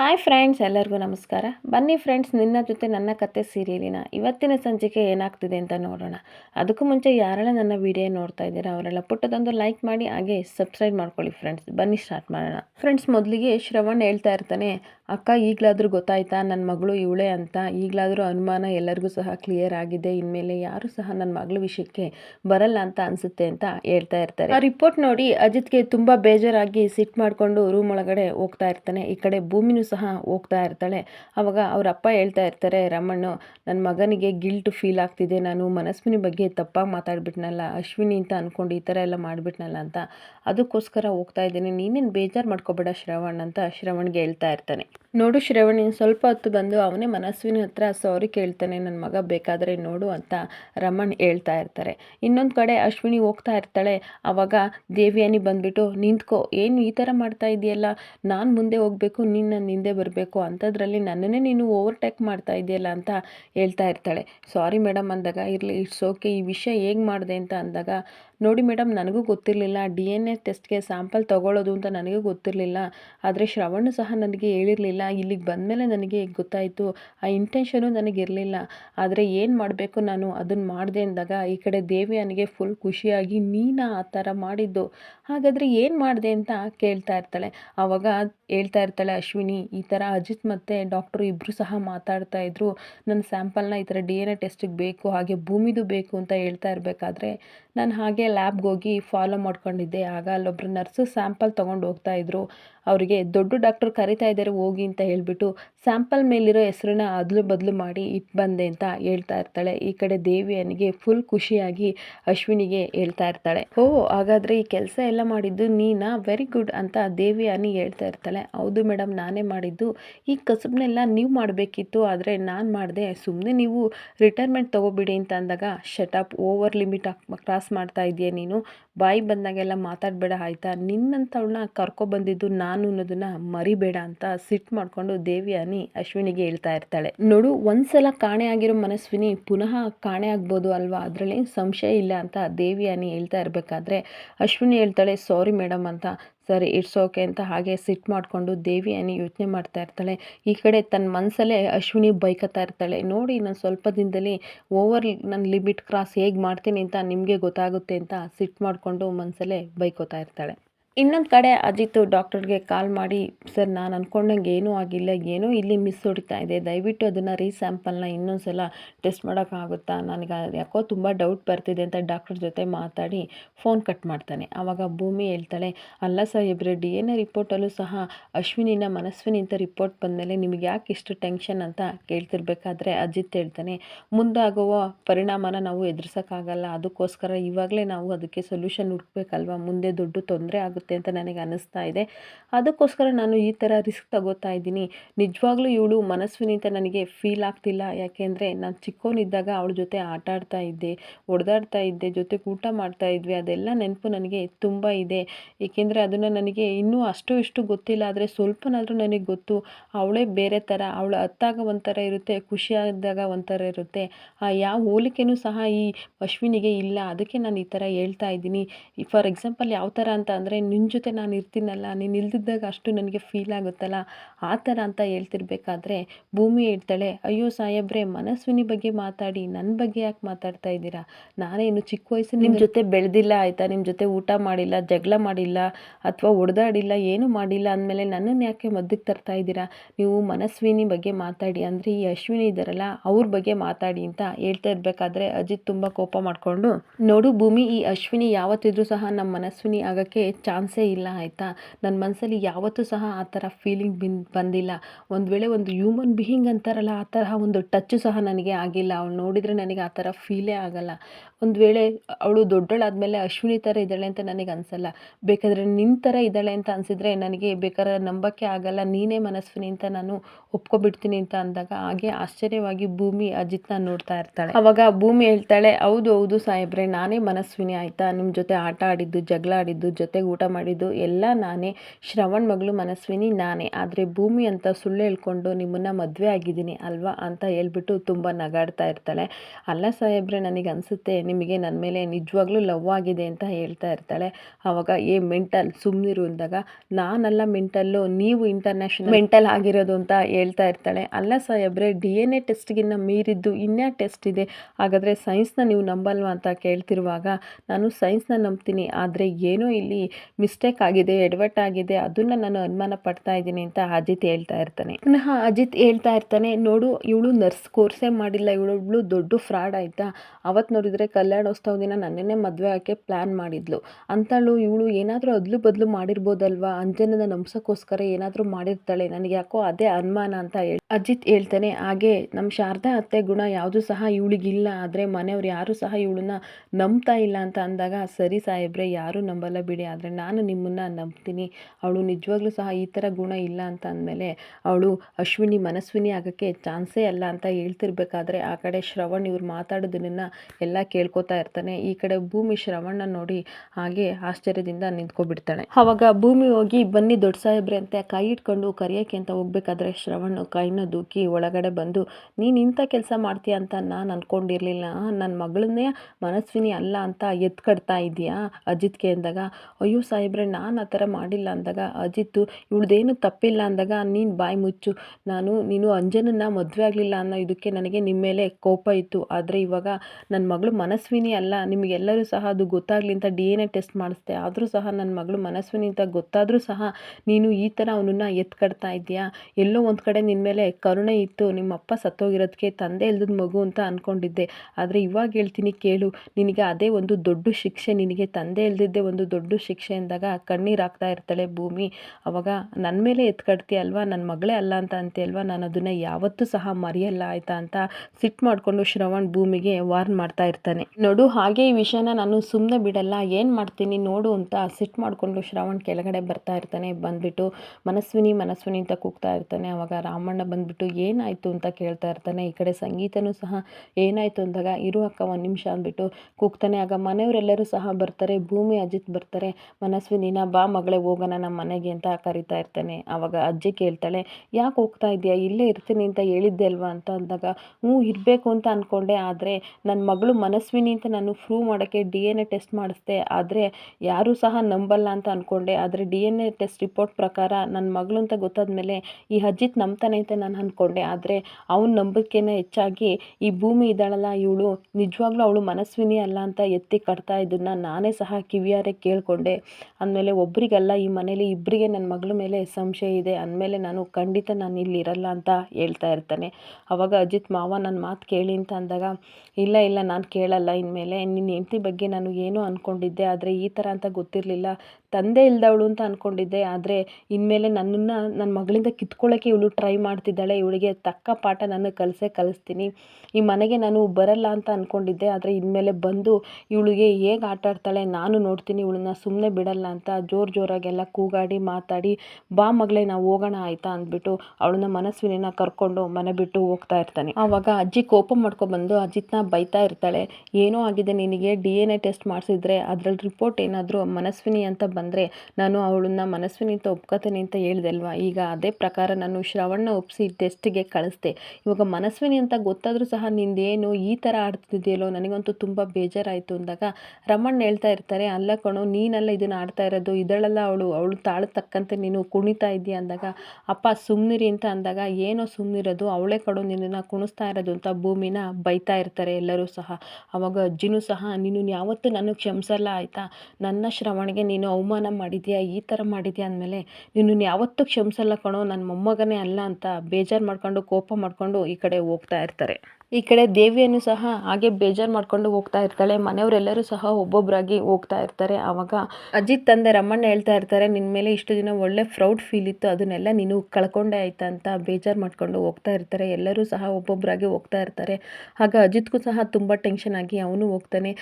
Hi friends ಎಲ್ಲರಿಗೂ ನಮಸ್ಕಾರ. ಬನ್ನಿ ಫ್ರೆಂಡ್ಸ್ ನಿನ್ನ ಜೊತೆ ನನ್ನ ಕತೆ ಸೀರಿಯಲಿನ. ಇವತ್ತಿನ ಸಂಚಿಕೆ ಏನಾಗ್ತಿದೆ ಅಂತ ನೋಡೋಣ. ಅದಕ್ಕೂ ಮುಂಚೆ ಯಾರೆಲ್ಲ ನನ್ನ ವಿಡಿಯೋ ನೋಡ್ತಾ ಇದ್ದೀರಾ, ಅವರೆಲ್ಲ ಪುಟ್ಟದೊಂದು ಲೈಕ್ ಮಾಡಿ, ಹಾಗೆ ಸಬ್ಸ್ಕ್ರೈಬ್ ಮಾಡ್ಕೊಳ್ಳಿ ಫ್ರೆಂಡ್ಸ್ ಬನ್ನಿ ಸ್ಟಾರ್ಟ್ ಮಾಡೋಣ. ಫ್ರೆಂಡ್ಸ್ ಮೊದಲಿಗೆ ಶ್ರವಣ್ ಹೇಳ್ತಾ ಇರ್ತಾನೆ, ಅಕ್ಕ, ಈಗಲಾದರೂ ಗೊತ್ತಾಯ್ತಾ? ನನ್ನ ಮಗಳು ಇವಳೆ ಅಂತ. ಈಗಲಾದರೂ ಅನುಮಾನ ಎಲ್ಲರಿಗೂ ಸಹ ಕ್ಲಿಯರ್ ಆಗಿದೆ. ಇನ್ಮೇಲೆ ಯಾರು ಸಹ ನನ್ನ ಮಗಳ ವಿಷಯಕ್ಕೆ ಬರಲ್ಲ ಅಂತ ಅನಿಸುತ್ತೆ ಅಂತ ಹೇಳ್ತಾ ಇರ್ತಾರೆ. ಆ ರಿಪೋರ್ಟ್ ನೋಡಿ ಅಜಿತ್ಗೆ ತುಂಬ ಬೇಜಾರಾಗಿ ಸಿಟ್ ಮಾಡಿಕೊಂಡು ರೂಮ್ ಒಳಗಡೆ ಹೋಗ್ತಾ ಇರ್ತಾನೆ. ಈ ಕಡೆ ಭೂಮಿನೂ ಸಹ ಹೋಗ್ತಾ ಇರ್ತಾಳೆ. ಅವಾಗ ಅವ್ರ ಅಪ್ಪ ಹೇಳ್ತಾ ಇರ್ತಾರೆ, ರಮಣ್ಣು ನನ್ನ ಮಗನಿಗೆ ಗಿಲ್ಟ್ ಫೀಲ್ ಆಗ್ತಿದೆ. ನಾನು ಮನಸ್ವಿನಿ ಬಗ್ಗೆ ತಪ್ಪಾಗಿ ಮಾತಾಡ್ಬಿಟ್ನಲ್ಲ, ಅಶ್ವಿನಿ ಅಂತ ಅಂದ್ಕೊಂಡು ಈ ಥರ ಎಲ್ಲ ಮಾಡಿಬಿಟ್ನಲ್ಲ ಅಂತ. ಅದಕ್ಕೋಸ್ಕರ ಹೋಗ್ತಾ ಇದ್ದೀನಿ. ನೀನೇನು ಬೇಜಾರು ಮಾಡ್ಕೋಬೇಡ ಶ್ರವಣ್ ಅಂತ ಶ್ರವಣ್ಗೆ ಹೇಳ್ತಾ ಇರ್ತಾನೆ. ನೋಡು ಶ್ರವಣಿ ಸ್ವಲ್ಪ ಹೊತ್ತು ಬಂದು ಅವನೇ ಮನಸ್ವಿನ ಹತ್ರ ಸಾರಿ ಕೇಳ್ತಾನೆ ನನ್ನ ಮಗ ಬೇಕಾದರೆ ನೋಡು ಅಂತ ರಮಣ್ ಹೇಳ್ತಾ ಇರ್ತಾರೆ. ಇನ್ನೊಂದು ಕಡೆ ಅಶ್ವಿನಿ ಹೋಗ್ತಾ ಇರ್ತಾಳೆ. ಆವಾಗ ದೇವಿಯಾನಿ ಬಂದ್ಬಿಟ್ಟು, ನಿಂತ್ಕೋ, ಏನು ಈ ಥರ ಮಾಡ್ತಾ ಇದೆಯಲ್ಲ? ನಾನು ಮುಂದೆ ಹೋಗಬೇಕು, ನೀನು ನನ್ನ ಹಿಂದೆ ಬರಬೇಕು ಅಂಥದ್ರಲ್ಲಿ ನನ್ನನ್ನೇ ನೀನು ಓವರ್ಟೇಕ್ ಮಾಡ್ತಾ ಇದೆಯಲ್ಲ ಅಂತ ಹೇಳ್ತಾ ಇರ್ತಾಳೆ. ಸಾರಿ ಮೇಡಮ್ ಅಂದಾಗ, ಇರಲಿ ಇಟ್ಸ್ ಓಕೆ ಈ ವಿಷಯ ಹೇಗೆ ಮಾಡಿದೆ ಅಂತ ಅಂದಾಗ ನೋಡಿ ಮೇಡಮ್, ನನಗೂ ಗೊತ್ತಿರಲಿಲ್ಲ. ಡಿ ಎನ್ ಎ ಟೆಸ್ಟ್ಗೆ ಸ್ಯಾಂಪಲ್ ತೊಗೊಳ್ಳೋದು ಅಂತ ನನಗೂ ಗೊತ್ತಿರಲಿಲ್ಲ. ಆದರೆ ಶ್ರವಣ್ ಸಹ ನನಗೆ ಹೇಳಿರಲಿಲ್ಲ. ಇಲ್ಲಿಗೆ ಬಂದಮೇಲೆ ನನಗೆ ಗೊತ್ತಾಯಿತು. ಆ ಇಂಟೆನ್ಷನು ನನಗಿರಲಿಲ್ಲ. ಆದರೆ ಏನು ಮಾಡಬೇಕು ನಾನು? ಅದನ್ನು ಮಾಡಿದೆ ಅಂದಾಗ ಈ ಕಡೆ ದೇವಿಯನಿಗೆ ಫುಲ್ ಖುಷಿಯಾಗಿ, ನೀನಾ ಆ ಥರ ಮಾಡಿದ್ದು. ಹಾಗಾದರೆ ಏನು ಮಾಡಿದೆ ಅಂತ ಕೇಳ್ತಾ ಇರ್ತಾಳೆ. ಆವಾಗ ಹೇಳ್ತಾ ಇರ್ತಾಳೆ, ಅಶ್ವಿನಿ, ಈ ಥರ ಅಜಿತ್ ಮತ್ತು ಡಾಕ್ಟ್ರು ಇಬ್ಬರು ಸಹ ಮಾತಾಡ್ತಾ ಇದ್ರು. ನನ್ನ ಸ್ಯಾಂಪಲ್ನ ಈ ಥರ ಡಿ ಎನ್ ಎ ಟೆಸ್ಟಿಗೆ ಬೇಕು, ಹಾಗೆ ಭೂಮಿದು ಬೇಕು ಅಂತ ಹೇಳ್ತಾ ಇರಬೇಕಾದ್ರೆ ನಾನು ಹಾಗೆ ಲ್ಯಾಬ್ಗೋಗಿ ಫಾಲೋ ಮಾಡ್ಕೊಂಡಿದ್ದೆ. ಆಗ ಅಲ್ಲೊಬ್ಬರು ನರ್ಸು ಸ್ಯಾಂಪಲ್ ತೊಗೊಂಡು ಹೋಗ್ತಾ ಇದ್ರು. ಅವರಿಗೆ ದೊಡ್ಡ ಡಾಕ್ಟರ್ ಕರಿತಾ ಇದ್ದಾರೆ, ಹೋಗಿ ಅಂತ ಹೇಳಿಬಿಟ್ಟು ಸ್ಯಾಂಪಲ್ ಮೇಲಿರೋ ಹೆಸರನ್ನ ಅದಲು ಬದಲು ಮಾಡಿ ಇಟ್ಟು ಬಂದೆ ಅಂತ ಹೇಳ್ತಾ ಇರ್ತಾಳೆ. ಈ ಕಡೆ ದೇವಿಯನಿಗೆ ಫುಲ್ ಖುಷಿಯಾಗಿ ಅಶ್ವಿನಿಗೆ ಹೇಳ್ತಾ ಇರ್ತಾಳೆ. ಓ, ಹಾಗಾದರೆ ಈ ಕೆಲಸ ಎಲ್ಲ ಮಾಡಿದ್ದು ನೀನಾ? ವೆರಿ ಗುಡ್ ಅಂತ ದೇವಿಯಾನಿ ಹೇಳ್ತಾ ಇರ್ತಾಳೆ. ಹೌದು ಮೇಡಮ್ ನಾನೇ ಮಾಡಿದ್ದು. ಈ ಕಸಬನ್ನೆಲ್ಲ ನೀವು ಮಾಡಬೇಕಿತ್ತು, ಆದರೆ ನಾನು ಮಾಡಿದೆ. ಸುಮ್ಮನೆ ನೀವು ರಿಟೈರ್ಮೆಂಟ್ ತೊಗೊಬಿಡಿ ಅಂತ ಅಂದಾಗ ಶಟಪ್ ಓವರ್ ಲಿಮಿಟ್ ಕ್ರಾಸ್ ಮಾಡ್ತಾ ಇದೆಯಾ ನೀನು. ಬಾಯಿ ಬಂದಾಗೆಲ್ಲ ಮಾತಾಡಬೇಡ ಆಯಿತಾ? ನಿನ್ನಂಥವಳನ್ನ ಕರ್ಕೊಬಂದಿದ್ದು ನಾನು ಅನ್ನೋದನ್ನ ಮರಿಬೇಡ ಅಂತ ಸಿಟ್ಟು ಮಾಡಿಕೊಂಡು ದೇವಿಯಾನಿ ಅಶ್ವಿನಿಗೆ ಹೇಳ್ತಾ ಇರ್ತಾಳೆ. ನೋಡು, ಒಂದ್ಸಲ ಕಾಣೆ ಆಗಿರೋ ಮನಸ್ವಿನಿ ಪುನಃ ಕಾಣೆ ಆಗ್ಬೋದು ಅಲ್ವಾ? ಅದರಲ್ಲಿ ಸಂಶಯ ಇಲ್ಲ ಅಂತ ದೇವಿಯಾನಿ ಹೇಳ್ತಾ ಇರಬೇಕಾದ್ರೆ ಅಶ್ವಿನಿ ಹೇಳ್ತಾಳೆ, ಸಾರಿ ಮೇಡಮ್ ಅಂತ. ಸರಿ, ಇಟ್ಸ್ ಓಕೆ ಅಂತ ಹಾಗೆ ಸಿಟ್ ಮಾಡಿಕೊಂಡು ದೇವಿಯಾನಿ ಯೋಚನೆ ಮಾಡ್ತಾ ಇರ್ತಾಳೆ. ಈ ಕಡೆ ತನ್ನ ಮನಸ್ಸಲ್ಲೇ ಅಶ್ವಿನಿ ಬೈಕತ್ತಾ ಇರ್ತಾಳೆ. ನೋಡಿ, ನಾನು ಸ್ವಲ್ಪ ದಿನದಲ್ಲಿ ಓವರ್ ನನ್ನ ಲಿಮಿಟ್ ಕ್ರಾಸ್ ಹೇಗೆ ಮಾಡ್ತೀನಿ ಅಂತ ನಿಮಗೆ ಗೊತ್ತಾಗುತ್ತೆ ಅಂತ ಸಿಟ್ ಮಾಡಿಕೊಂಡು ಮನಸ್ಸಲ್ಲೇ ಬೈಕೋತಾ ಇರ್ತಾಳೆ. ಇನ್ನೊಂದು ಕಡೆ ಅಜಿತ್ ಡಾಕ್ಟರ್ಗೆ ಕಾಲ್ ಮಾಡಿ, ಸರ್, ನಾನು ಅಂದ್ಕೊಂಡಂಗೆ ಏನೂ ಆಗಿಲ್ಲ, ಏನೂ ಇಲ್ಲಿ ಮಿಸ್ ಹೊಡಿತಾ ಇದೆ. ದಯವಿಟ್ಟು ಅದನ್ನು ರೀಸ್ಯಾಂಪಲ್ನ ಇನ್ನೊಂದು ಸಲ ಟೆಸ್ಟ್ ಮಾಡೋಕ್ಕಾಗುತ್ತಾ ನನಗೆ ಯಾಕೋ ತುಂಬ ಡೌಟ್ ಬರ್ತಿದೆ ಅಂತ ಡಾಕ್ಟರ್ ಜೊತೆ ಮಾತಾಡಿ ಫೋನ್ ಕಟ್ ಮಾಡ್ತಾನೆ. ಆವಾಗ ಭೂಮಿ ಹೇಳ್ತಾಳೆ, ಅಲ್ಲ ಸಾಹೇಬ್ರೆ ಡಿ ಎನ್ ರಿಪೋರ್ಟಲ್ಲೂ ಸಹ ಅಶ್ವಿನಿನ ಮನಸ್ವಿನಿ ಅಂತ ರಿಪೋರ್ಟ್ ಬಂದಮೇಲೆ ನಿಮಗೆ ಯಾಕೆ ಇಷ್ಟು ಟೆನ್ಷನ್ ಅಂತ ಕೇಳ್ತಿರ್ಬೇಕಾದ್ರೆ ಅಜಿತ್ ಹೇಳ್ತಾನೆ, ಮುಂದಾಗುವ ಪರಿಣಾಮನ ನಾವು ಎದುರಿಸೋಕ್ಕಾಗಲ್ಲ. ಅದಕ್ಕೋಸ್ಕರ ಇವಾಗಲೇ ನಾವು ಅದಕ್ಕೆ ಸೊಲ್ಯೂಷನ್ ಹುಡುಕ್ಬೇಕಲ್ವ? ಮುಂದೆ ದೊಡ್ಡ ತೊಂದರೆ ಆಗುತ್ತೆ? ಅಂತ ನನಗೆ ಅನ್ನಿಸ್ತಾ ಇದೆ. ಅದಕ್ಕೋಸ್ಕರ ನಾನು ಈ ಥರ ರಿಸ್ಕ್ ತಗೋತಾ ಇದ್ದೀನಿ. ನಿಜವಾಗ್ಲೂ ಇವಳು ಮನಸ್ವಿನಿ ಅಂತ ನನಗೆ ಫೀಲ್ ಆಗ್ತಿಲ್ಲ. ಯಾಕೆಂದರೆ ನಾನು ಚಿಕ್ಕವನಿದ್ದಾಗ ಅವಳ ಜೊತೆ ಆಟ ಆಡ್ತಾ ಇದ್ದೆ ಹೊಡೆದಾಡ್ತಾ ಇದ್ದೆ ಜೊತೆ ಊಟ ಮಾಡ್ತಾ ಇದ್ವಿ. ಅದೆಲ್ಲ ನೆನಪು ನನಗೆ ತುಂಬ ಇದೆ. ಏಕೆಂದರೆ ಅದನ್ನು ನನಗೆ ಇನ್ನೂ ಅಷ್ಟು ಇಷ್ಟು ಗೊತ್ತಿಲ್ಲ. ಆದರೆ ಸ್ವಲ್ಪನಾದರೂ ನನಗೆ ಗೊತ್ತು, ಅವಳೇ ಬೇರೆ ಥರ, ಅವಳು ಹತ್ತಾಗ ಒಂಥರ ಇರುತ್ತೆ, ಖುಷಿಯಾದಾಗ ಒಂಥರ ಇರುತ್ತೆ. ಆ ಯಾವ ಹೋಲಿಕೆನೂ ಸಹ ಈ ಅಶ್ವಿನಿಗೆ ಇಲ್ಲ. ಅದಕ್ಕೆ ನಾನು ಈ ಥರ ಹೇಳ್ತಾ ಇದ್ದೀನಿ. ಫಾರ್ ಎಕ್ಸಾಂಪಲ್ ಯಾವ ಥರ ಅಂತ ಅಂದರೆ ನಿನ್ನ ಜೊತೆ ನಾನು ಇರ್ತೀನಲ್ಲ ನೀನು ಇಲ್ದಿದ್ದಾಗ ಅಷ್ಟು ನನಗೆ ಫೀಲ್ ಆಗುತ್ತಲ್ಲ? ಆ ಥರ ಅಂತ ಹೇಳ್ತಿರ್ಬೇಕಾದ್ರೆ ಭೂಮಿ ಹೇಳ್ತಾಳೆ ಅಯ್ಯೋ ಸಾಹೇಬ್ರೆ ಮನಸ್ವಿನಿ ಬಗ್ಗೆ ಮಾತಾಡಿ ನನ್ನ ಬಗ್ಗೆ ಯಾಕೆ ಮಾತಾಡ್ತಾ ಇದ್ದೀರಾ? ನಾನೇನು ಚಿಕ್ಕ ವಯಸ್ಸು ನಿಮ್ಮ ಜೊತೆ ಬೆಳೆದಿಲ್ಲ ಆಯಿತಾ? ನಿಮ್ಮ ಜೊತೆ ಊಟ ಮಾಡಿಲ್ಲ ಜಗಳ ಮಾಡಿಲ್ಲ ಅಥವಾ ಒಡೆದಾಡಿಲ್ಲ ಏನು ಮಾಡಿಲ್ಲ ಅಂದಮೇಲೆ ನನ್ನನ್ನು ಯಾಕೆ ಮದ್ದಕ್ಕೆ ತರ್ತಾ ಇದ್ದೀರಾ? ನೀವು ಮನಸ್ವಿನಿ ಬಗ್ಗೆ ಮಾತಾಡಿ ಅಂದರೆ ಈ ಅಶ್ವಿನಿ ಇದ್ದಾರಲ್ಲ ಅವ್ರ ಬಗ್ಗೆ ಮಾತಾಡಿ ಅಂತ ಹೇಳ್ತಾ ಇರಬೇಕಾದ್ರೆ ಅಜಿತ್ ತುಂಬ ಕೋಪ ಮಾಡಿಕೊಂಡು ನೋಡು ಭೂಮಿ ಈ ಅಶ್ವಿನಿ ಯಾವತ್ತಿದ್ರೂ ಸಹ ನಮ್ಮ ಮನಸ್ವಿನಿ ಆಗೋಕ್ಕೆ ಚಾನ್ಸೇ ಇಲ್ಲ, ಆಯಿತಾ? ನನ್ನ ಮನಸ್ಸಲ್ಲಿ ಯಾವತ್ತೂ ಸಹ ಆ ಥರ ಫೀಲಿಂಗ್ ಬಿನ್, ಬಂದಿಲ್ಲ. ಒಂದು ವೇಳೆ ಒಂದು ಹ್ಯೂಮನ್ ಬೀಯಿಂಗ್ ಅಂತಾರಲ್ಲ, ಆ ತರಹ ಒಂದು ಟಚ್ಚು ಸಹ ನನಗೆ ಆಗಿಲ್ಲ. ಅವಳು ನೋಡಿದರೆ ನನಗೆ ಆ ಥರ ಫೀಲೇ ಆಗಲ್ಲ. ಒಂದು ವೇಳೆ ಅವಳು ದೊಡ್ಡಳಾದಮೇಲೆ ಅಶ್ವಿನಿ ಥರ ಇದ್ದಾಳೆ ಅಂತ ನನಗೆ ಅನಿಸಲ್ಲ. ಬೇಕಾದರೆ ನಿನ್ನ ಥರ ಇದ್ದಾಳೆ ಅಂತ ಅನಿಸಿದ್ರೆ ನನಗೆ ಬೇಕಾದ್ರೆ ನಂಬಕ್ಕೆ ಆಗಲ್ಲ, ನೀನೇ ಮನಸ್ವಿನಿ ಅಂತ ನಾನು ಒಪ್ಕೊಬಿಡ್ತೀನಿ ಅಂತ ಅಂದಾಗ ಹಾಗೆ ಆಶ್ಚರ್ಯವಾಗಿ ಭೂಮಿ ಅಜಿತ್ನ ನೋಡ್ತಾ ಇರ್ತಾಳೆ. ಅವಾಗ ಭೂಮಿ ಹೇಳ್ತಾಳೆ, ಹೌದು ಹೌದು ಸಾಹೇಬ್ರೆ, ನಾನೇ ಮನಸ್ವಿನಿ ಆಯಿತಾ? ನಿಮ್ಮ ಜೊತೆ ಆಟ ಆಡಿದ್ದು, ಜಗಳ ಆಡಿದ್ದು, ಜೊತೆಗೆ ಊಟ ಮಾಡಿದ್ದು ಎಲ್ಲ ನಾನೇ. ಶ್ರವಣ್ ಮಗಳು ಮನಸ್ವಿನಿ ನಾನೇ. ಆದರೆ ಭೂಮಿ ಅಂತ ಸುಳ್ಳು ಹೇಳ್ಕೊಂಡು ನಿಮ್ಮನ್ನು ಮದುವೆ ಆಗಿದ್ದೀನಿ ಅಲ್ವಾ? ಅಂತ ಹೇಳ್ಬಿಟ್ಟು ತುಂಬ ನಗಾಡ್ತಾ ಇರ್ತಾಳೆ. ಅಲ್ಲ ಸಾಹೇಬ್ರೆ, ನನಗೆ ಅನಿಸುತ್ತೆ ನಿಮಗೆ ನನ್ನ ಮೇಲೆ ನಿಜವಾಗ್ಲೂ ಲವ್ ಆಗಿದೆ ಅಂತ ಹೇಳ್ತಾ ಇರ್ತಾಳೆ. ಆವಾಗ ಏ, ಮೆಂಟಲ್ ಸುಮ್ಮನಿರು ಅಂದಾಗ, ನಾನಲ್ಲ ಮೆಂಟಲ್ಲು, ನೀವು ಇಂಟರ್ನ್ಯಾಷನಲ್ ಮೆಂಟಲ್ ಆಗಿರೋದು ಅಂತ ಹೇಳ್ತಾ ಇರ್ತಾಳೆ. ಅಲ್ಲ ಸಾಹೇಬ್ರೆ, ಡಿ ಎನ್ ಎ ಟೆಸ್ಟ್ಗಿನ್ನ ಮೀರಿದ್ದು ಇನ್ಯಾ ಟೆಸ್ಟ್ ಇದೆ. ಹಾಗಾದರೆ ಸೈನ್ಸ್ನ ನೀವು ನಂಬಲ್ವಾ ಅಂತ ಕೇಳ್ತಿರುವಾಗ, ನಾನು ಸೈನ್ಸ್ನ ನಂಬ್ತೀನಿ. ಆದರೆ ಏನೋ ಇಲ್ಲಿ ಮಿಸ್ಟೇಕ್ ಆಗಿದೆ, ಎಡವಟ್ ಆಗಿದೆ. ಅದನ್ನು ನಾನು ಅನುಮಾನ ಪಡ್ತಾ ಇದ್ದೀನಿ ಅಂತ ಅಜಿತ್ ಹೇಳ್ತಾ ಇರ್ತಾನೆ. ಪುನಃ ಅಜಿತ್ ಹೇಳ್ತಾ ಇರ್ತಾನೆ, ನೋಡು, ಇವಳು ನರ್ಸ್ ಕೋರ್ಸೇ ಮಾಡಿಲ್ಲ. ಇವಳು ದೊಡ್ಡ ಫ್ರಾಡ್ ಆಯಿತಾ? ಅವತ್ತು ನೋಡಿದರೆ ಕಲ್ಯಾಣೋತ್ಸವ ದಿನ ನನ್ನನ್ನೇ ಮದುವೆ ಆಗೋಕ್ಕೆ ಪ್ಲ್ಯಾನ್ ಮಾಡಿದ್ಲು. ಅಂತಳು, ಇವಳು ಏನಾದರೂ ಅದ್ಲು ಬದಲು ಮಾಡಿರ್ಬೋದಲ್ವಾ? ಅಂಜನದ ನಂಬ್ಸೋಕ್ಕೋಸ್ಕರ ಏನಾದರೂ ಮಾಡಿರ್ತಾಳೆ. ನನಗೆ ಯಾಕೋ ಅದೇ ಅನುಮಾನ ಅಂತ ಹೇಳಿ. ಅಜಿತ್ ಹೇಳ್ತಾನೆ, ಹಾಗೆ ನಮ್ಮ ಶಾರದಾ ಅತ್ತೆ ಗುಣ ಯಾವುದು ಸಹ ಇವಳಿಗಿಲ್ಲ. ಆದರೆ ಮನೆಯವ್ರು ಯಾರೂ ಸಹ ಇವಳನ್ನ ನಂಬ್ತಾ ಇಲ್ಲ ಅಂತ ಅಂದಾಗ, ಸರಿ ಸಾಹೇಬ್ರೆ, ಯಾರೂ ನಂಬಲ್ಲ ಬಿಡಿ. ಆದರೆ ನಾನು ನಿಮ್ಮನ್ನು ನಂಬ್ತೀನಿ. ಅವಳು ನಿಜವಾಗ್ಲೂ ಸಹ ಈ ಥರ ಗುಣ ಇಲ್ಲ ಅಂತ ಅಂದಮೇಲೆ, ಅವಳು ಅಶ್ವಿನಿ, ಮನಸ್ವಿನಿ ಆಗೋಕ್ಕೆ ಚಾನ್ಸೇ ಅಲ್ಲ ಅಂತ ಹೇಳ್ತಿರ್ಬೇಕಾದ್ರೆ, ಆ ಕಡೆ ಶ್ರವಣ್ ಇವ್ರು ಮಾತಾಡೋದನ್ನ ಎಲ್ಲ ಕೇಳ್ಕೊತಾ ಇರ್ತಾನೆ. ಈ ಕಡೆ ಭೂಮಿ ಶ್ರವಣ ನೋಡಿ ಹಾಗೆ ಆಶ್ಚರ್ಯದಿಂದ ನಿಂತ್ಕೊಬಿಡ್ತಾಳೆ. ಅವಾಗ ಭೂಮಿ ಹೋಗಿ, ಬನ್ನಿ ದೊಡ್ಡ ಸಾಹೇಬ್ರೆ ಅಂತ ಕೈ ಇಟ್ಕೊಂಡು ಕರೆಯೋಕೆ ಅಂತ ಹೋಗ್ಬೇಕಾದ್ರೆ ಶ್ರವಣ್ ಕೈನ ದೂಕಿ ಒಳಗಡೆ ಬಂದು, ನೀನು ಇಂಥ ಕೆಲಸ ಮಾಡ್ತೀಯ ಅಂತ ನಾನು ಅಂದ್ಕೊಂಡಿರಲಿಲ್ಲ ನನ್ನ ಮಗಳನ್ನೇ ಮನಸ್ವಿನಿ ಅಲ್ಲ ಅಂತ ಎತ್ಕಡ್ತಾ ಇದೆಯಾ ಅಜಿತ್ಗೆ ಅಂದಾಗ ಅಯ್ಯೋ ಸಾಹೇಬ್ರೆ, ನಾನು ಆ ಥರ ಮಾಡಿಲ್ಲ. ಅಂದಾಗ ಅಜಿತ್ತು ಇವಳ್ದೇನು ತಪ್ಪಿಲ್ಲ. ಅಂದಾಗ, ನೀನು ಬಾಯಿ ಮುಚ್ಚು. ನಾನು, ನೀನು ಅಂಜನನ್ನ ಮದುವೆ ಆಗಲಿಲ್ಲ ಅನ್ನೋ ಇದಕ್ಕೆ ನನಗೆ ನಿಮ್ಮ ಮೇಲೆ ಕೋಪ ಇತ್ತು. ಆದರೆ ಇವಾಗ ನನ್ನ ಮಗಳು ಮನಸ್ವಿನಿ ಅಲ್ಲ, ನಿಮಗೆಲ್ಲರೂ ಸಹ ಅದು ಗೊತ್ತಾಗಲಿ ಅಂತ ಡಿ ಎನ್ ಎ ಟೆಸ್ಟ್ ಮಾಡಿಸ್ದೆ. ಆದರೂ ಸಹ ನನ್ನ ಮಗಳು ಮನಸ್ವಿನಿ ಅಂತ ಗೊತ್ತಾದರೂ ಸಹ ನೀನು ಈ ಥರ ಅವನನ್ನು ಎತ್ಕಡ್ತಾ ಇದೆಯಾ ಎಲ್ಲೋ ಒಂದು ಕಡೆ ನಿನ್ನ ಮೇಲೆ ಕರುಣೆ ಇತ್ತು. ನಿಮ್ಮ ಅಪ್ಪ ಸತ್ತೋಗಿರೋದಕ್ಕೆ ತಂದೆ ಇಲ್ದದ ಮಗು ಅಂತ ಅಂದ್ಕೊಂಡಿದ್ದೆ ಆದರೆ ಇವಾಗ ಹೇಳ್ತೀನಿ ಕೇಳು, ನಿನಗೆ ಅದೇ ಒಂದು ದೊಡ್ಡ ಶಿಕ್ಷೆ, ನಿನಗೆ ತಂದೆ ಇಲ್ದಿದ್ದೇ ಒಂದು ದೊಡ್ಡ ಶಿಕ್ಷೆ ಅಂದಾಗ ಕಣ್ಣೀರು ಹಾಕ್ತಾ ಇರ್ತಾಳೆ ಭೂಮಿ. ಅವಾಗ ನನ್ನ ಮೇಲೆ ಎತ್ಕಡ್ತೀಯ ಅಲ್ವಾ? ನನ್ನ ಮಗಳೇ ಅಲ್ಲ ಅಂತ ಅಂತೇಳ್ವಾ ನಾನು ಅದನ್ನು ಯಾವತ್ತೂ ಸಹ ಮರೆಯಲ್ಲ ಆಯಿತಾ ಅಂತ ಸಿಟ್ಟು ಮಾಡಿಕೊಂಡು ಶ್ರವಣ್ ಭೂಮಿಗೆ ವಾರ್ನ್ ಮಾಡ್ತಾ ಇರ್ತಾನೆ. ನೋಡು, ಹಾಗೆ ಈ ವಿಷಯನ ನಾನು ಸುಮ್ಮನೆ ಬಿಡಲ್ಲ. ಏನು ಮಾಡ್ತೀನಿ ನೋಡು ಅಂತ ಸಿಟ್ಟು ಮಾಡಿಕೊಂಡು ಶ್ರವಣ್ ಕೆಳಗಡೆ ಬರ್ತಾ ಇರ್ತಾನೆ, ಬಂದ್ಬಿಟ್ಟು ಮನಸ್ವಿನಿ ಮನಸ್ವಿನಿ ಅಂತ ಕೂಗ್ತಾ ಇರ್ತಾನೆ. ಅವಾಗ ರಾಮಣ್ಣ ಬಂದ್ಬಿಟ್ಟು, ಏನಾಯಿತು ಅಂತ ಕೇಳ್ತಾ ಇರ್ತಾನೆ. ಈ ಕಡೆ ಸಂಗೀತನೂ ಸಹ ಏನಾಯಿತು ಅಂದಾಗ, ಇರು ಅಕ್ಕ, ಒಂದು ನಿಮಿಷ ಅಂದ್ಬಿಟ್ಟು ಕೂಗ್ತಾನೆ. ಆಗ ಮನೆಯವರೆಲ್ಲರೂ ಸಹ ಬರ್ತಾರೆ, ಭೂಮಿ ಅಜಿತ್ ಬರ್ತಾರೆ. ಮನಸ್ವಿನಿನ, ಬಾ ಮಗಳೇ, ಹೋಗೋಣ ನಮ್ಮ ಮನೆಗೆ ಅಂತ ಕರಿತಾ ಇರ್ತಾನೆ. ಆವಾಗ ಅಜ್ಜಿ ಕೇಳ್ತಾಳೆ, ಯಾಕೆ ಹೋಗ್ತಾ ಇದೆಯಾ ಇಲ್ಲೇ ಇರ್ತೀನಿ ಅಂತ ಹೇಳಿದ್ದೆ ಅಲ್ವಾ? ಅಂತ ಅಂದಾಗ, ಹ್ಞೂ, ಇರಬೇಕು ಅಂತ ಅಂದ್ಕೊಂಡೆ ಆದರೆ ನನ್ನ ಮಗಳು ಮನಸ್ವಿನಿ ಅಂತ ನಾನು ಪ್ರೂವ್ ಮಾಡೋಕ್ಕೆ ಡಿ ಎನ್ ಎ ಟೆಸ್ಟ್ ಮಾಡಿಸ್ದೆ. ಆದರೆ ಯಾರೂ ಸಹ ನಂಬಲ್ಲ ಅಂತ ಅಂದ್ಕೊಂಡೆ ಆದರೆ D N A test report ಪ್ರಕಾರ ನನ್ನ ಮಗಳು ಅಂತ ಗೊತ್ತಾದ ಮೇಲೆ ಈ ಅಜಿತ್ ನಂಬ್ತಾನೆ ಅಂತ ನಾನು ಅಂದ್ಕೊಂಡೆ ಆದರೆ ಅವ್ನ ನಂಬಿಕೆನೇ ಹೆಚ್ಚಾಗಿ ಈ ಭೂಮಿ ಇದ್ದಾಳಲ್ಲ ಇವಳು, ನಿಜವಾಗ್ಲೂ ಅವಳು ಮನಸ್ವಿನಿ ಅಲ್ಲ ಅಂತ ಎತ್ತಿ ಕಟ್ತಾ ಇದ್ದನ್ನ ನಾನೇ ಸಹ ಕಿವಿಯಾರೆ ಕೇಳಿಕೊಂಡೆ. ಅಂದಮೇಲೆ ಒಬ್ರಿಗಲ್ಲ ಈ ಮನೇಲಿ ಇಬ್ಬರಿಗೆ ನನ್ನ ಮಗಳ ಮೇಲೆ ಸಂಶಯ ಇದೆ. ಅಂದಮೇಲೆ ನಾನು ಖಂಡಿತ ನಾನು ಇಲ್ಲಿ ಇರಲ್ಲ ಅಂತ ಹೇಳ್ತಾ ಇರ್ತಾನೆ. ಅವಾಗ ಅಜಿತ್, ಮಾವ ನನ್ನ ಮಾತು ಕೇಳಿ ಅಂತ ಅಂದಾಗ, ಇಲ್ಲ ಇಲ್ಲ, ನಾನು ಕೇಳಲ್ಲ. ಇನ್ಮೇಲೆ ನಿನ್ನ ಹೆಂಡತಿ ಬಗ್ಗೆ ನಾನು ಏನೋ ಅಂದ್ಕೊಂಡಿದ್ದೆ ಆದರೆ ಈ ಥರ ಅಂತ ಗೊತ್ತಿರಲಿಲ್ಲ. ತಂದೆ ಇಲ್ದವಳು ಅಂತ ಅಂದ್ಕೊಂಡಿದ್ದೆ ಆದರೆ ಇನ್ಮೇಲೆ ನನ್ನನ್ನು ನನ್ನ ಮಗಳಿಂದ ಕಿತ್ಕೊಳ್ಳೋಕ್ಕೆ ಇವಳು ಟ್ರೈ ಮಾಡ್ತಿದ್ದಾಳೆ. ಇವಳಿಗೆ ತಕ್ಕ ಪಾಠ ನಾನು ಕಲಿಸೇ ಕಲಿಸ್ತೀನಿ. ಈ ಮನೆಗೆ ನಾನು ಬರಲ್ಲ ಅಂತ ಅಂದ್ಕೊಂಡಿದ್ದೆ ಆದರೆ ಇನ್ಮೇಲೆ ಬಂದು ಇವಳಿಗೆ ಹೇಗೆ ಆಟ ಆಡ್ತಾಳೆ ನಾನು ನೋಡ್ತೀನಿ. ಇವಳನ್ನ ಸುಮ್ಮನೆ ಬಿಡಲ್ಲ ಅಂತ ಜೋರು ಜೋರಾಗೆಲ್ಲ ಕೂಗಾಡಿ ಮಾತಾಡಿ, ಬಾ ಮಗಳೇ, ನಾವು ಹೋಗೋಣ ಆಯಿತಾ? ಅಂದ್ಬಿಟ್ಟು ಅವಳನ್ನ ಮನಸ್ವಿನಿನ ಕರ್ಕೊಂಡು ಮನೆ ಬಿಟ್ಟು ಹೋಗ್ತಾ ಇರ್ತಾನೆ. ಆವಾಗ ಅಜ್ಜಿ ಕೋಪ ಮಾಡ್ಕೊಬಂದು, ಅಜಿತ್ನ ಬೈತಾ ಇರ್ತಾಳೆ. ಏನೋ ಆಗಿದೆ ನಿನಗೆ? ಡಿ ಎನ್ ಎ ಟೆಸ್ಟ್ ಮಾಡಿಸಿದ್ರೆ ಅದ್ರಲ್ಲಿ ರಿಪೋರ್ಟ್ ಏನಾದರೂ ಮನಸ್ವಿನಿ ಅಂತ ಬಂದರೆ ನಾನು ಅವಳನ್ನ ಮನಸ್ವಿನಿ ಅಂತ ಒಪ್ಕೋತೀನಿ ಅಂತ ಹೇಳಿದೆ ಅಲ್ವಾ ಈಗ ಅದೇ ಪ್ರಕಾರ ನಾನು ಶ್ರವಣ್ಣ ಒಪ್ಪಿಸಿ ಟೆಸ್ಟ್ಗೆ ಕಳಿಸ್ದೆ. ಇವಾಗ ಮನಸ್ವಿನಿ ಅಂತ ಗೊತ್ತಾದರೂ ಸಹ ನಿಂದೇನು ಈ ಥರ ಆಡ್ತಿದೆಯಲ್ಲೋ? ನನಗಂತೂ ತುಂಬ ಬೇಜಾರಾಯಿತು ಅಂದಾಗ ರಮಣ್ಣ ಹೇಳ್ತಾ ಇರ್ತಾರೆ, ಅಲ್ಲ ಕಣೋ, ನೀನೆಲ್ಲ ಇದನ್ನು ಆಡ್ತಾ ಇರೋದು ಇದಳೆಲ್ಲ ಅವಳು ಅವಳು ತಾಳ ತಕ್ಕಂತೆ ನೀನು ಕುಣಿತಾ ಇದ್ದೀಯ? ಅಂದಾಗ, ಅಪ್ಪ ಸುಮ್ಮನಿರಿ ಅಂತ ಅಂದಾಗ, ಏನೋ ಸುಮ್ಮನಿರೋದು ಅವಳೇ ಕಡೋ ನಿನ್ನನ್ನು ಕುಣಿಸ್ತಾ ಇರೋದು ಅಂತ ಭೂಮಿನ ಬೈತಾ ಇರ್ತಾರೆ ಎಲ್ಲರೂ ಸಹ. ಅವಾಗ ಅಜ್ಜಿನೂ ಸಹ, ನೀನು ಯಾವತ್ತೂ ನನಗೆ ಕ್ಷಮಿಸಲ್ಲ ಆಯಿತಾ? ನನ್ನ ಶ್ರವಣಿಗೆ ನೀನು ಅವಮಾನ ಮಾಡಿದ್ಯಾ? ಈ ಥರ ಮಾಡಿದ್ಯಾ ಅಂದಮೇಲೆ, ನೀನು ಯಾವತ್ತೂ ಕ್ಷಮಿಸಲ್ಲ ಕಣೋ ನನ್ನ ಮೊಮ್ಮಗನೇ ಅಲ್ಲ ಅಂತ ಬೇಜಾರು ಮಾಡ್ಕೊಂಡು, ಕೋಪ ಮಾಡಿಕೊಂಡು ಈ ಕಡೆ ಹೋಗ್ತಾ ಇರ್ತಾರೆ. ಈ ಕಡೆ ದೇವಿಯನ್ನು ಸಹ ಹಾಗೆ ಬೇಜಾರು ಮಾಡ್ಕೊಂಡು ಹೋಗ್ತಾ ಇರ್ತಾಳೆ. ಮನೆಯವರೆಲ್ಲರೂ ಸಹ ಒಬ್ಬೊಬ್ಬರಾಗಿ ಹೋಗ್ತಾ ಇರ್ತಾರೆ. ಆವಾಗ ಅಜಿತ್ ತಂದೆ ರಮಣ್ಣ ಹೇಳ್ತಾ ಇರ್ತಾರೆ ನಿನ್ನ ಮೇಲೆ ಇಷ್ಟು ದಿನ ಒಳ್ಳೆ ಪ್ರೌಡ್ ಫೀಲ್ ಇತ್ತು, ಅದನ್ನೆಲ್ಲ ನೀನು ಕಳ್ಕೊಂಡೆ ಆಯ್ತಾ ಅಂತ ಬೇಜಾರು ಮಾಡ್ಕೊಂಡು ಹೋಗ್ತಾ ಇರ್ತಾರೆ. ಎಲ್ಲರೂ ಸಹ ಒಬ್ಬೊಬ್ಬರಾಗಿ ಹೋಗ್ತಾ ಇರ್ತಾರೆ. ಆಗ ಅಜಿತ್ಗೂ ಸಹ ತುಂಬ ಟೆನ್ಷನ್ ಆಗಿ ಅವನು ಹೋಗ್ತಾನೆ.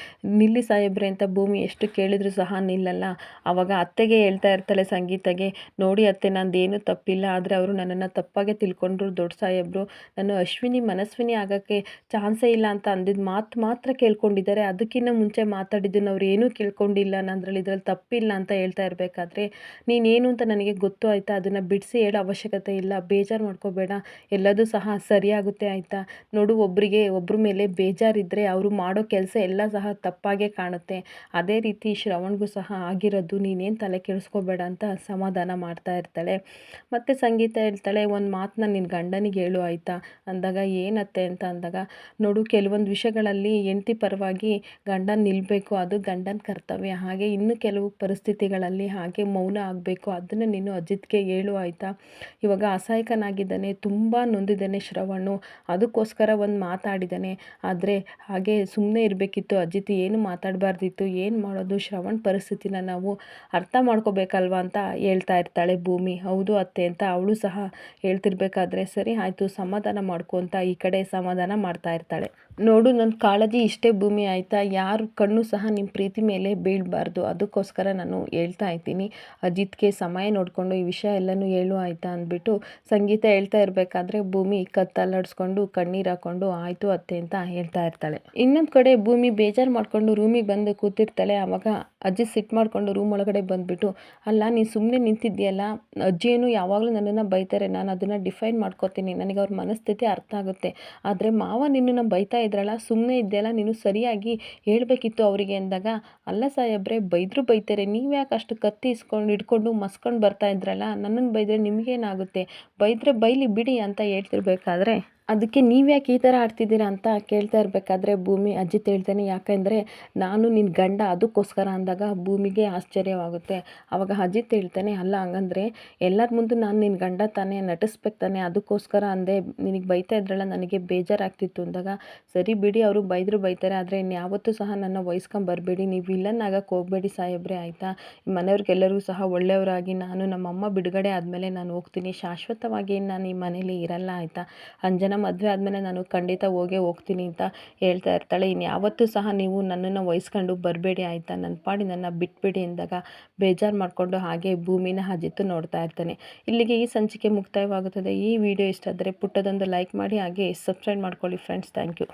ನಿಲ್ಲಿ ಸಾಹೇಬ್ರೆ ಅಂತ ಭೂಮಿ ಎಷ್ಟು ಕೇಳಿದ್ರು ಸಹ ನಿಲ್ಲಲ್ಲ. ಆವಾಗ ಅತ್ತೆಗೆ ಹೇಳ್ತಾ ಇರ್ತಾಳೆ ಸಂಗೀತಗೆ, ನೋಡಿ ಅತ್ತೆ, ನಂದೇನು ತಪ್ಪಿಲ್ಲ. ಆದರೆ ಅವರು ನನ್ನನ್ನು ತಪ್ಪಾಗೆ ತಿಳ್ಕೊಂಡ್ರು ದೊಡ್ಡ ಸಾಹೇಬ್ರು. ನಾನು ಅಶ್ವಿನಿ, ಮನಸ್ವಿನಿ ಆಗೋಕ್ಕೆ ಚಾನ್ಸೇ ಇಲ್ಲ ಅಂತ ಅಂದಿದ್ದು ಮಾತು ಮಾತ್ರ ಕೇಳ್ಕೊಂಡಿದ್ದಾರೆ. ಅದಕ್ಕಿಂತ ಮುಂಚೆ ಮಾತಾಡಿದ್ದನ್ನು ಅವ್ರು ಏನೂ ಕೇಳ್ಕೊಂಡಿಲ್ಲ. ನಂದ್ರಲ್ಲಿ ಇದ್ರಲ್ಲಿ ತಪ್ಪಿಲ್ಲ ಅಂತ ಹೇಳ್ತಾ ಇರಬೇಕಾದ್ರೆ ನೀನೇನು ಅಂತ ನನಗೆ ಗೊತ್ತು ಆಯಿತಾ? ಅದನ್ನು ಬಿಡಿಸಿ ಹೇಳೋ ಅವಶ್ಯಕತೆ ಇಲ್ಲ. ಬೇಜಾರು ಮಾಡ್ಕೋಬೇಡ. ಎಲ್ಲದೂ ಸಹ ಸರಿಯಾಗುತ್ತೆ ಆಯಿತಾ? ನೋಡು ಒಬ್ಬರಿಗೆ ಒಬ್ಬರ ಮೇಲೆ ಬೇಜಾರಿದ್ದರೆ ಅವರು ಮಾಡೋ ಕೆಲಸ ಎಲ್ಲ ಸಹ ತಪ್ಪಾಗೇ ಕಾಣುತ್ತೆ. ಅದೇ ರೀತಿ ಶ್ರವಣ್ಗೂ ಸಹ ಆಗಿರೋದು, ನೀನೇನು ತಲೆ ಕೆಡಿಸ್ಕೋಬೇಡ ಅಂತ ಸಮಾಧಾನ ಮಾಡ್ತಾ ಇರ್ತಾಳೆ. ಮತ್ತು ಸಂಗೀತ ಹೇಳ್ತಾಳೆ, ಒಂದು ಮಾತನ್ನ ನಿನ್ನ ಗಂಡನಿಗೆ ಹೇಳು ಆಯಿತಾ? ಅಂದಾಗ, ಏನತ್ತೆ? ಅಂತ ಅಂದಾಗ ನೋಡು ಕೆಲವೊಂದು ವಿಷಯಗಳಲ್ಲಿ ಹೆಂಡ್ತಿ ಪರವಾಗಿ ಗಂಡನ ನಿಲ್ಲಬೇಕು ಅದು ಗಂಡನ ಕರ್ತವ್ಯ. ಹಾಗೆ ಇನ್ನು ಕೆಲವು ಪರಿಸ್ಥಿತಿಗಳಲ್ಲಿ ಹಾಗೆ ಮೌನ ಆಗಬೇಕು. ಅದನ್ನು ನೀನು ಅಜಿತ್ಗೆ ಹೇಳು, ಆಯಿತಾ? ಇವಾಗ ಅಸಹಾಯಕನಾಗಿದ್ದಾನೆ, ತುಂಬ ನೊಂದಿದ್ದಾನೆ ಶ್ರವಣು. ಅದಕ್ಕೋಸ್ಕರ ಒಂದು ಮಾತಾಡಿದ್ದಾನೆ ಆದರೆ ಹಾಗೆ ಸುಮ್ಮನೆ ಇರಬೇಕಿತ್ತು ಅಜಿತ್, ಏನು ಮಾತಾಡಬಾರ್ದಿತ್ತು, ಏನು ಮಾಡೋದು, ಶ್ರವಣ್ ಪರಿಸ್ಥಿತಿನ ನಾವು ಅರ್ಥ ಮಾಡ್ಕೋಬೇಕಲ್ವಾ ಅಂತ ಹೇಳ್ತಾ ಇರ್ತಾಳೆ ಭೂಮಿ. ಹೌದು ಅತ್ತೆ ಅಂತ ಅವಳು ಸಹ ಹೇಳ್ತಿರ್ಬೇಕಾದ್ರೆ, ಸರಿ ಆಯಿತು, ಸಮಾಧಾನ ಮಾಡ್ಕೊಂತ ಈ ಕಡೆ ಸಮಾಧಾನ ಮಾಡ್ತಾ ಇರ್ತಾಳೆ ನೋಡು ನನ್ನ ಕಾಳಜಿ ಇಷ್ಟೇ ಭೂಮಿ ಆಯಿತಾ? ಯಾರು ಕಣ್ಣು ಸಹ ನಿಮ್ಮ ಪ್ರೀತಿ ಮೇಲೆ ಬೀಳಬಾರ್ದು. ಅದಕ್ಕೋಸ್ಕರ ನಾನು ಹೇಳ್ತಾ ಇದ್ದೀನಿ. ಅಜಿತ್ಗೆ ಸಮಯ ನೋಡಿಕೊಂಡು ಈ ವಿಷಯ ಎಲ್ಲನೂ ಹೇಳು ಆಯಿತಾ ಅಂದ್ಬಿಟ್ಟು ಸಂಗೀತ ಹೇಳ್ತಾ ಇರಬೇಕಾದ್ರೆ ಭೂಮಿ ಕತ್ತಲ್ಲಾಡಿಸ್ಕೊಂಡು ಕಣ್ಣೀರು ಹಾಕ್ಕೊಂಡು ಆಯಿತು ಅತ್ತೆ ಅಂತ ಹೇಳ್ತಾ ಇರ್ತಾಳೆ. ಇನ್ನೊಂದು ಕಡೆ ಭೂಮಿ ಬೇಜಾರು ಮಾಡಿಕೊಂಡು ರೂಮಿಗೆ ಬಂದು ಕೂತಿರ್ತಾಳೆ. ಆವಾಗ ಅಜ್ಜಿ ಸಿಟ್ಟು ಮಾಡಿಕೊಂಡು ರೂಮ್ ಒಳಗಡೆ ಬಂದುಬಿಟ್ಟು, ಅಲ್ಲ, ನೀನು ಸುಮ್ಮನೆ ನಿಂತಿದ್ದೀಯಲ್ಲ? ಅಜ್ಜಿಯೇನು ಯಾವಾಗಲೂ ನನ್ನನ್ನು ಬೈತಾರೆ. ನಾನು ಅದನ್ನು ಡಿಫೈನ್ ಮಾಡ್ಕೋತೀನಿ. ನನಗೆ ಅವ್ರ ಮನಸ್ಥಿತಿ ಅರ್ಥ ಆಗುತ್ತೆ. ಆದರೆ ಮಾವ ನಿನ್ನನ್ನು ಬೈತಾ ಇದ್ರಲ್ಲ ಸುಮ್ಮನೆ ಇದ್ದೆಲ್ಲ ನೀನು ಸರಿಯಾಗಿ ಹೇಳಬೇಕಿತ್ತು ಅವರಿಗೆ ಅಂದಾಗ, ಅಲ್ಲ ಸಾಹೇಬ್ರೆ, ಬೈದರೂ ಬೈತಾರೆ ನೀವು ಯಾಕೆ ಅಷ್ಟು ಕತ್ತಿ ಇಸ್ಕೊಂಡು ಇಟ್ಕೊಂಡು ಮಸ್ಕೊಂಡು ಬರ್ತಾ ಇದ್ರಲ್ಲ ನನ್ನನ್ನು ಬೈದರೆ ನಿಮಗೇನಾಗುತ್ತೆ? ಬೈದರೆ ಬೈಲಿ ಬಿಡಿ ಅಂತ ಹೇಳ್ತಿರ್ಬೇಕಾದ್ರೆ ಅದಕ್ಕೆ ನೀವು ಯಾಕೆ ಈ ಥರ ಆಡ್ತಿದ್ದೀರಾ ಅಂತ ಕೇಳ್ತಾ ಇರಬೇಕಾದ್ರೆ ಭೂಮಿ ಅಜ್ಜಿ ಹೇಳ್ತಾನೆ, ಯಾಕೆಂದರೆ ನಾನು ನಿನ್ನ ಗಂಡ ಅದಕ್ಕೋಸ್ಕರ ಅಂದಾಗ ಭೂಮಿಗೆ ಆಶ್ಚರ್ಯವಾಗುತ್ತೆ. ಆವಾಗ ಅಜಿತ್ ಹೇಳ್ತಾನೆ, ಅಲ್ಲ ಹಂಗಂದ್ರೆ ಎಲ್ಲರ ಮುಂದೆ ನಾನು ನಿನ್ನ ಗಂಡ ತಾನೇ, ನಟಿಸ್ಬೇಕು ತಾನೆ, ಅದಕ್ಕೋಸ್ಕರ ಅಂದೆ ನಿನಗೆ ಬೈತಾ ಇದ್ರಲ್ಲ, ನನಗೆ ಬೇಜಾರಾಗ್ತಿತ್ತು ಅಂದಾಗ, ಸರಿ ಬಿಡಿ ಅವರು ಬೈದರು ಬೈತಾರೆ, ಆದರೆ ಇನ್ಯಾವತ್ತೂ ಸಹ ನನ್ನ ವಹಿಸ್ಕೊಂಬರ್ಬೇಡಿ ನೀವು ವಿಲನ್ ಆಗಕ್ಕೆ ಹೋಗಬೇಡಿ ಸಾಹೇಬ್ರೆ, ಆಯಿತಾ? ಮನೆಯವ್ರಿಗೆಲ್ಲರೂ ಸಹ ಒಳ್ಳೆಯವರಾಗಿ ನಾನು ನಮ್ಮಮ್ಮ ಬಿಡುಗಡೆ ಆದಮೇಲೆ ನಾನು ಹೋಗ್ತೀನಿ, ಶಾಶ್ವತವಾಗಿ ನಾನು ಈ ಮನೇಲಿ ಇರಲ್ಲ, ಆಯಿತಾ? ಅಂಜನ ಮದುವೆ ಆದಮೇಲೆ ನಾನು ಖಂಡಿತ ಹೋಗೇ ಹೋಗ್ತೀನಿ ಅಂತ ಹೇಳ್ತಾ ಇರ್ತಾಳೆ. ಇನ್ನು ಯಾವತ್ತೂ ಸಹ ನೀವು ನನ್ನನ್ನು ವಹಿಸ್ಕೊಂಡು ಬರಬೇಡಿ ಆಯಿತಾ? ನನ್ನ ಪಾಡಿ ನನ್ನ ಬಿಟ್ಬಿಡಿ ಅಂದಾಗ ಬೇಜಾರು ಮಾಡಿಕೊಂಡು ಹಾಗೆ ಭೂಮಿನ ಹಜಿತ್ತು ನೋಡ್ತಾ ಇರ್ತಾನೆ. ಇಲ್ಲಿಗೆ ಈ ಸಂಚಿಕೆ ಮುಕ್ತಾಯವಾಗುತ್ತದೆ. ಈ ವಿಡಿಯೋ ಇಷ್ಟ ಆದರೆ ಪುಟ್ಟದೊಂದು ಲೈಕ್ ಮಾಡಿ ಹಾಗೆ ಸಬ್ಸ್ಕ್ರೈಬ್ ಮಾಡ್ಕೊಳ್ಳಿ ಫ್ರೆಂಡ್ಸ್ ಥ್ಯಾಂಕ್ ಯು